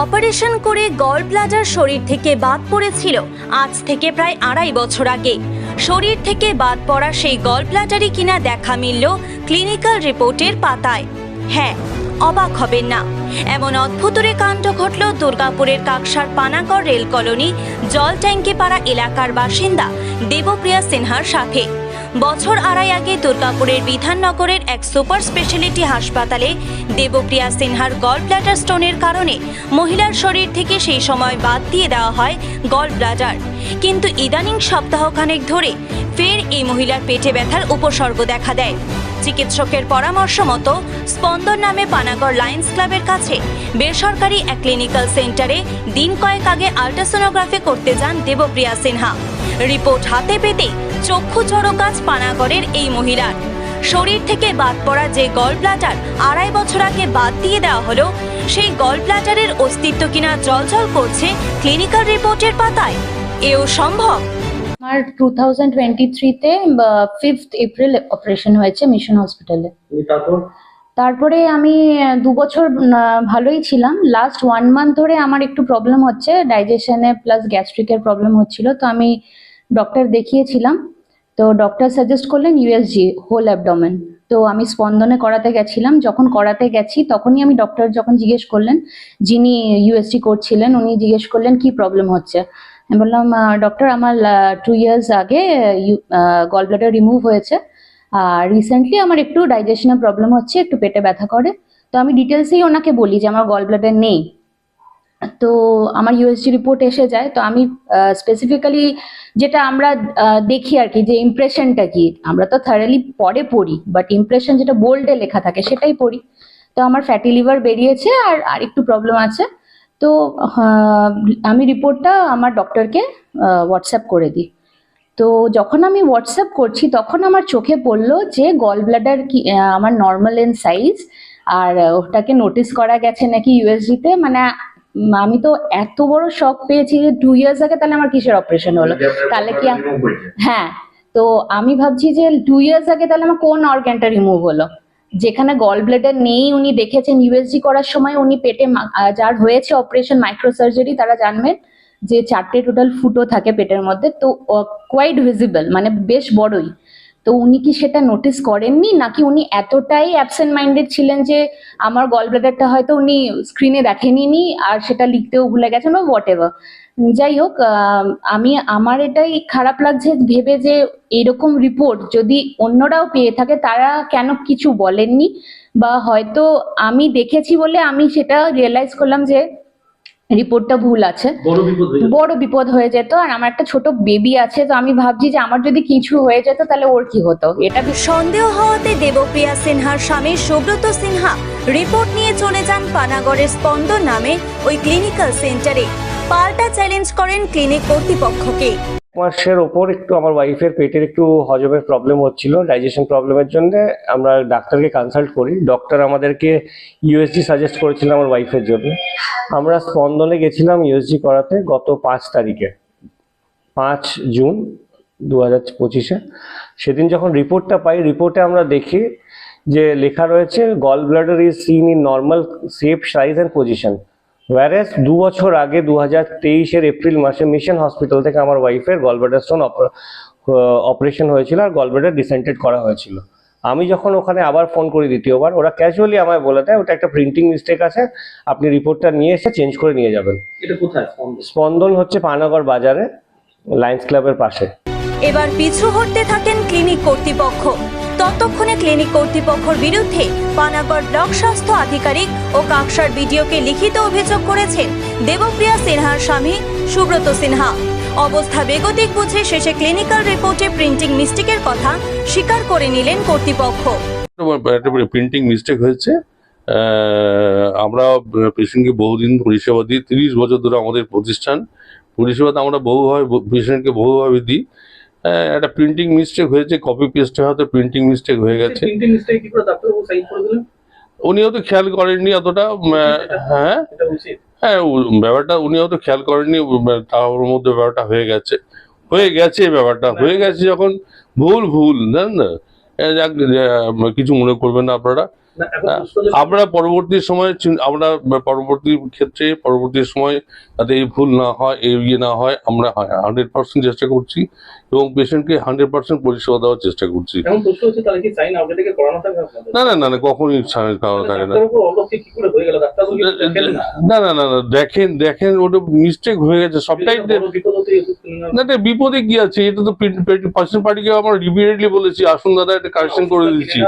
Operation করে gall bladder শরীর থেকে বাদ পড়েছিল। আজ থেকে প্রায় আড়াই বছর আগে। শরীর থেকে বাদ পড়া সেই গল ব্লাডারই কিনা দেখা মিলল ক্লিনিক্যাল রিপোর্টের পাতায়। হ্যাঁ অবাক হবেন না। এমন অদ্ভুতরে কাণ্ড ঘটল দুর্গাপুরের কাকসার পানাগড় রেল কলোনি জল ট্যাঙ্কিপাড়া এলাকার বাসিন্দা দেবপ্রিয়া সিনহার সাথে। বছর আড়াই আগে দুর্গাপুরের বিধাননগরের এক সুপার স্পেশালিটি হাসপাতালে দেবপ্রিয়া সিনহার গল ব্লাডার স্টোনের কারণে মহিলার শরীর থেকে সেই সময় বাদ দিয়ে দেওয়া হয় গল ব্লাডার কিন্তু ইদানিং সপ্তাহখানেক ধরে ফের এই মহিলার পেটে ব্যথার উপসর্গ দেখা দেয়। চিকিৎসকের পরামর্শ মতো স্পন্দন নামে পানাগড় লায়ন্স ক্লাবের কাছে বেসরকারি এক ক্লিনিক্যাল সেন্টারে দিন কয়েক আগে আল্ট্রাসোনোগ্রাফি করতে যান দেবপ্রিয়া সিনহা। রিপোর্ট হাতে পেতে চক্ষু চড়কাজ পানাগড়ের এই মহিলার। শরীর থেকে বাদ পড়া যে গল ব্লাডার আড়াই বছর আগে বাদ দিয়ে দেওয়া হলো, সেই গল ব্লাডারের অস্তিত্ব কিনা জলজল করছে ক্লিনিক্যাল রিপোর্টের পাতায়। এও সম্ভব? আমার টু থাউজেন্ড টোয়েন্টি থ্রিতে ফিফথ এপ্রিল অপারেশন হয়েছে মিশন হসপিটালে তারপর? তারপরে আমি দু বছর ভালোই ছিলাম। লাস্ট ওয়ান মান্থ ধরে আমার একটু প্রবলেম হচ্ছে ডাইজেশনে প্লাস গ্যাস্ট্রিকের প্রবলেম হচ্ছিল। তো আমি ডক্টর দেখিয়েছিলাম। তো ডক্টর সাজেস্ট করলেন ইউএসজি হোল অ্যাবডোমেন তো আমি স্পন্দনে করাতে গেছিলাম। যখন করাতে গেছি তখনই আমি ডক্টর যখন জিজ্ঞেস করলেন যিনি ইউএসজি করছিলেন উনি জিজ্ঞেস করলেন কি প্রবলেম হচ্ছে? আমি বললাম ডক্টর আমার টু ইয়ার্স আগে গল ব্লাডার রিমুভ হয়েছে। আর রিসেন্টলি আমার একটু ডাইজেশনের প্রবলেম হচ্ছে, একটু পেটে ব্যথা করে। তো আমি ডিটেলসেই ওনাকে বলি যে আমার গল ব্লাডার নেই। তো আমার ইউএসজি রিপোর্ট এসে যায়। তো আমি স্পেসিফিক্যালি যেটা আমরা দেখি আর কি, যে ইমপ্রেশনটা কি, আমরা তো থারালি পরে পড়ি বাট ইমপ্রেশন যেটা বোল্ডে লেখা থাকে, সেটাই পড়ি। তো আমার ফ্যাটি লিভার বেরিয়েছে আর আর একটু প্রবলেম আছে। তো আমি রিপোর্টটা আমার ডক্টরকে হোয়াটসঅ্যাপ করে দিই। তো যখন আমি হোয়াটসঅ্যাপ করছি তখন আমার চোখে পড়ল যে গল ব্লাডার কি আমার নর্মাল ইন সাইজ আর ওটাকে নোটিস করা গেছে নাকি ইউএসজিতে মানে আমি তো এত বড় শখ পেয়েছি যে টু ইয়ার্স আগে তাহলে আমার কিসের অপারেশন হলো? তাহলে কি হ্যাঁ তো আমি ভাবছি যে টু ইয়ার্স আগে তাহলে আমার কোন অর্গ্যানটা রিমুভ হলো? যেখানে গল ব্লেডার নেই, উনি দেখেছেন ইউএসজি করার সময় উনি পেটে যার হয়েছে অপারেশন মাইক্রোসার্জারি তারা জানবেন যে চারটে টোটাল ফুটো থাকে পেটের মধ্যে, তো কোয়াইট ভিজিবল মানে বেশ বড়ই। তো উনি কি সেটা নোটিস করেননি? নাকি উনি এতটাই অ্যাবসেন্ট মাইন্ডেড ছিলেন যে আমার গল ব্লাডারটা হয়তো উনি স্ক্রিনে দেখেনি আর সেটা লিখতেও ভুলে গেছেন বা হোয়াট এভার যাই হোক আমি, আমার এটাই খারাপ লাগছে ভেবে যে এরকম রিপোর্ট যদি অন্যরাও পেয়ে থাকে, তারা কেন কিছু বলেননি? বা হয়তো আমি দেখেছি বলে আমি সেটা রিয়েলাইজ করলাম যে রিপোর্টটা ভুল আছে। বড় বিপদ হয়ে গেল। বড় বিপদ হয়ে যেত আর আমার একটা ছোট বেবি আছে তো আমি ভাবছি যে আমার যদি কিছু হয়ে যেত তাহলে ওর কি হতো? এটা সন্দেহ হওয়াতে দেবপ্রিয়া সিনহার স্বামী সুব্রত সিনহা রিপোর্ট নিয়ে চলে যান পানাগড়ের স্পন্দন নামে ওই ক্লিনিক্যাল সেন্টারে। পাল্টা চ্যালেঞ্জ করেন ক্লিনিক কর্তৃপক্ষকে। মাসের ওপর একটু আমার ওয়াইফের পেটের একটু হজমের প্রবলেম হচ্ছিল ডাইজেশন প্রবলেমের জন্য আমরা ডাক্তারকে কনসাল্ট করি। ডক্টর আমাদেরকে ইউএসজি সাজেস্ট করেছিল আমার ওয়াইফের জন্য। আমরা স্পন্দনে গেছিলাম ইউএসজি করাতে গত পাঁচ তারিখে। পাঁচ জুন দু হাজার পঁচিশে। সেদিন যখন রিপোর্টটা পাই রিপোর্টে আমরা দেখি যে লেখা রয়েছে gall bladder is seen in normal shape size and position whereas দু বছর আগে দু হাজার তেইশের এপ্রিল মাসে মিশন হসপিটাল থেকে আমার ওয়াইফের গলব্লাডার স্টোন অপারেশন হয়েছিল আর গলব্লাডার ডিসেন্টেড করা হয়েছিল। আমি যখন ওখানে আবার ফোন করি দ্বিতীয়বার ওরা ক্যাজুয়ালি আমায় বলে দেয় ওটা একটা প্রিন্টিং মিস্টেক আছে আপনি রিপোর্টটা নিয়ে এসে চেঞ্জ করে নিয়ে যাবেন। এটা কোথায়? স্পন্দন? হচ্ছে পানাগড় বাজারে লায়ন্স ক্লাবের পাশে। এবার পিছু হটতে থাকেন ক্লিনিক কর্তৃপক্ষ। ততক্ষণে ক্লিনিক কর্তৃপক্ষের বিরুদ্ধে পানাগড় ব্লক স্বাস্থ্য আধিকারিক ও কাকসার বিডিওকে লিখিত অভিযোগ করেছেন দেবপ্রিয়া সিনহার স্বামী সুব্রত সিনহা। অবস্থা বেগতিক বুঝে শেষে ক্লিনিক্যাল রিপোর্টে প্রিন্টিং মিস্টেকের কথা স্বীকার করে নিলেন কর্তৃপক্ষ। প্রিন্টিং মিস্টেক হয়েছে। আমরা পেশেন্টকে বহুদিন পরিষেবা দিই, তিরিশ বছর ধরে আমাদের প্রতিষ্ঠান। পরিষেবাতে আমরা বহুভাবে পেশেন্টকে বহুভাবে দিই। একটা প্রিন্টিং মিস্টেক হয়েছে কপি পেস্টে হয়তো প্রিন্টিং মিস্টেক হয়ে গেছে। উনি হয়তো খেয়াল করেননি অতটা হ্যাঁ। হ্যাঁ ব্যাপারটা উনি হয়তো খেয়াল করেননি তার মধ্যে ব্যাপারটা হয়ে গেছে। হয়ে গেছে ব্যাপারটা হয়ে গেছে যখন ভুল ভুল জানেন না? যাক, কিছু মনে করবেন না আপনারা। হ্যাঁ, আমরা পরবর্তী সময়ে আমরা পরবর্তী ক্ষেত্রে পরবর্তী সময় যাতে এই ভুল না হয় এই ইয়ে না হয় আমরা হান্ড্রেড পার্সেন্ট চেষ্টা করছি এবং পেশেন্টকে হান্ড্রেড পার্সেন্ট পরিষেবা দেওয়ার চেষ্টা করছি। করানো না না না না কখনই খাওয়া থাকে না। হয়ে না না না? না দেখেন দেখেন ওটা মিস্টেক হয়ে গেছে সবটাই না বিপদে কি আছে? এটা তো পার্সেন্ট পার্টিকে আমরা রিপিটেডলি বলেছি আসুন দাদা এটা কারেকশন করে দিচ্ছি।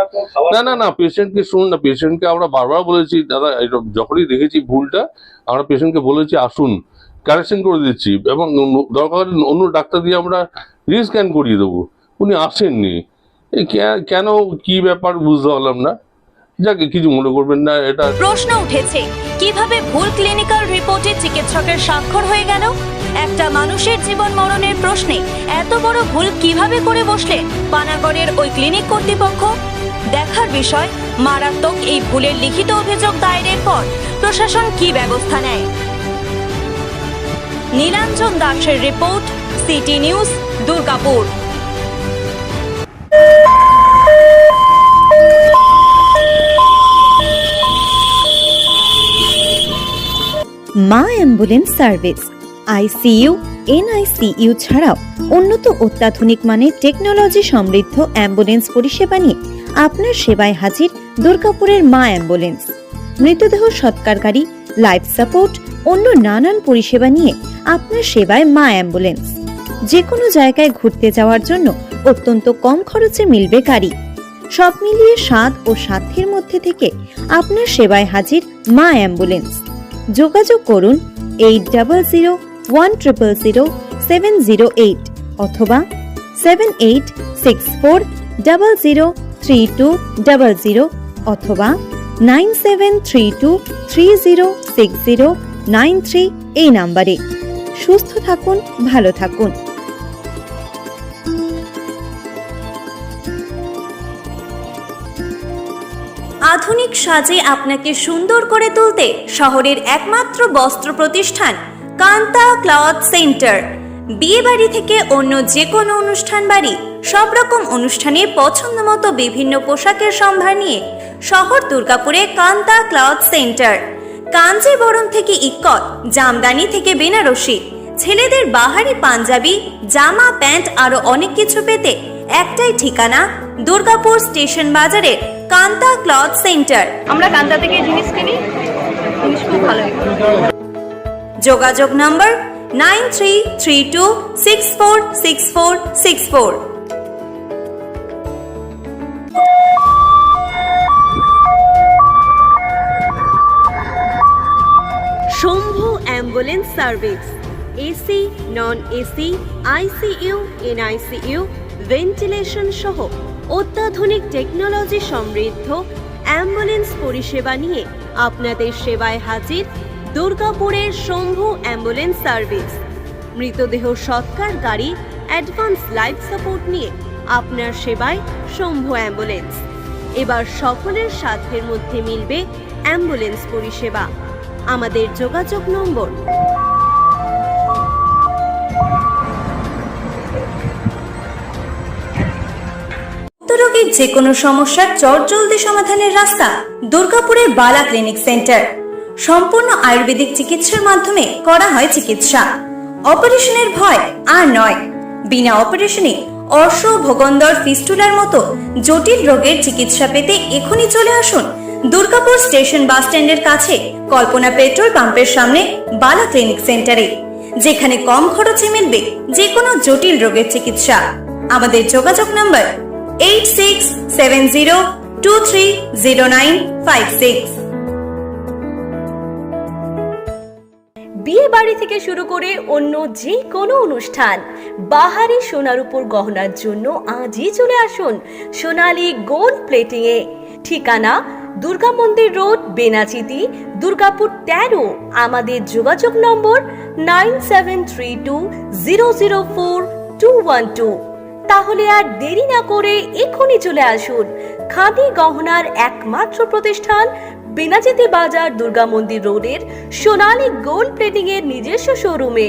না না না পেশেন্টকে শুনুন না পেশেন্টকে আমরা বারবার বলেছি, দাদা যখনই দেখেছি ভুলটা, আমরা পেশেন্টকে বলেছি, আসুন কারেকশন করে দিচ্ছি এবং দরকার অন্য ডাক্তার দিয়ে আমরা রিস্ক্যান করিয়ে দেবো। উনি আসেননি। কেন, কি ব্যাপার বুঝতে পারলাম না। যাকে, কিছু মনে করবেন না, এটা প্রশ্ন কীভাবে ভুল চিকিৎসকের স্বাক্ষর হয়ে গেল? একটা মানুষের জীবন প্রশ্নে এত বড় ভুল কীভাবে করে বসলেন পানাগড়ের ওই ক্লিনিক কর্তৃপক্ষ দেখার বিষয়, মারাত্মক এই ভুলের লিখিত অভিযোগ দায়েরের পর প্রশাসন কি ব্যবস্থা নেয়? নীলাঞ্জন দাসের রিপোর্ট, সিটি নিউজ, দুর্গাপুর। মা অ্যাম্বুলেন্স সার্ভিস, আইসিইউ, এনআইসিইউ ছাড়াও উন্নত অত্যাধুনিক মানের টেকনোলজি সমৃদ্ধ অ্যাম্বুলেন্স পরিষেবা নিয়ে আপনার সেবায় হাজির দুর্গাপুরের মা অ্যাম্বুলেন্স। মৃতদেহ সৎকারকারী লাইফ সাপোর্ট অন্য নানান পরিষেবা নিয়ে আপনার সেবায় মা অ্যাম্বুলেন্স। যে কোনো জায়গায় ঘুরতে যাওয়ার জন্য অত্যন্ত কম খরচে মিলবে গাড়ি। সব মিলিয়ে স্বাদ ও সাধ্যের মধ্যে থেকে আপনার সেবায় হাজির মা অ্যাম্বুলেন্স। যোগাযোগ করুন eight double zero one triple zero seven zero eight অথবা seven eight six four double zero three two zero অথবা nine seven three two three zero six zero nine three এই নাম্বারে। সুস্থ থাকুন, ভালো থাকুন। আধুনিক সাজে আপনাকে সুন্দর করে তুলতে শহরের একমাত্র বস্ত্র প্রতিষ্ঠান, কান্তা ক্লথ সেন্টার। বিয়ে বাড়ি থেকে অন্য যে কোনো অনুষ্ঠান বাড়ি সব রকম অনুষ্ঠানে পছন্দ মতো বিভিন্ন পোশাকের সম্ভার নিয়ে শহর দুর্গাপুরে কান্তা ক্লথ সেন্টার। কাঞ্জিবরম থেকে ইক্কত জামদানি থেকে বেনারসি। ছেলেদের বাহারি পাঞ্জাবি জামা প্যান্ট আরও অনেক কিছু পেতে একটাই ঠিকানা দুর্গাপুর স্টেশন বাজারে কান্তা ক্লথ সেন্টার। আমরা কান্তা থেকে জিনিস কিনি জিনিস খুব ভালো। যোগাযোগ number nine three three two six four six four six four. Shambhu ambulance service, AC non AC ICU NICU ventilation সহ অত্যাধুনিক টেকনোলজি সমৃদ্ধ অ্যাম্বুলেন্স পরিষেবা নিয়ে আপনাদের সেবায় হাজির দুর্গাপুরের শম্ভু অ্যাম্বুলেন্স সার্ভিস। মৃতদেহ সৎকার গাড়ি অ্যাডভান্স লাইফ সাপোর্ট নিয়ে আপনার সেবায় শম্ভু অ্যাম্বুলেন্স। এবার সকলের সাধ্যের মধ্যে মিলবে অ্যাম্বুলেন্স পরিষেবা। আমাদের যোগাযোগ নম্বর রোগীর যে কোনো সমস্যার চটজলদি সমাধানের রাস্তা দুর্গাপুরের বালা ক্লিনিক সেন্টার। সম্পূর্ণ আয়ুর্বেদিক চিকিৎসার মাধ্যমে করা হয় চিকিৎসা। অপারেশনের ভয় আর নয়। বিনা অপারেশনে অর্শ ভোগন্দর ফিস্টুলার মতো জটিল রোগের চিকিৎসা পেতে এখনই চলে আসুন দুর্গাপুর স্টেশন বাস স্ট্যান্ডের কাছে কল্পনা পেট্রোল পাম্পের সামনে বালা ক্লিনিক সেন্টারে, যেখানে কম খরচে মিলবে যে কোনো জটিল রোগের চিকিৎসা। আমাদের যোগাযোগ number eight six seven zero two three zero nine five six বিয়ে বাড়ি থেকে শুরু করে অন্য যে কোনো অনুষ্ঠান, বাহারি সোনার উপর গহনার জন্য আজই চলে আসুন সোনালী গোল্ড প্লেটিং এ ঠিকানা, দুর্গা মন্দির রোড, বেনাচিতি, দুর্গাপুর তেরো, আমাদের যোগাযোগ number nine seven three two zero zero four two one two. তাহলে আর দেরি না করে এখনই চলে আসুন। খাদি গহনার একমাত্র প্রতিষ্ঠান বেনাচিতি বাজার দুর্গা মন্দির রোডের সোনালী গোল্ড প্লেটিং এর নিজস্ব শোরুমে।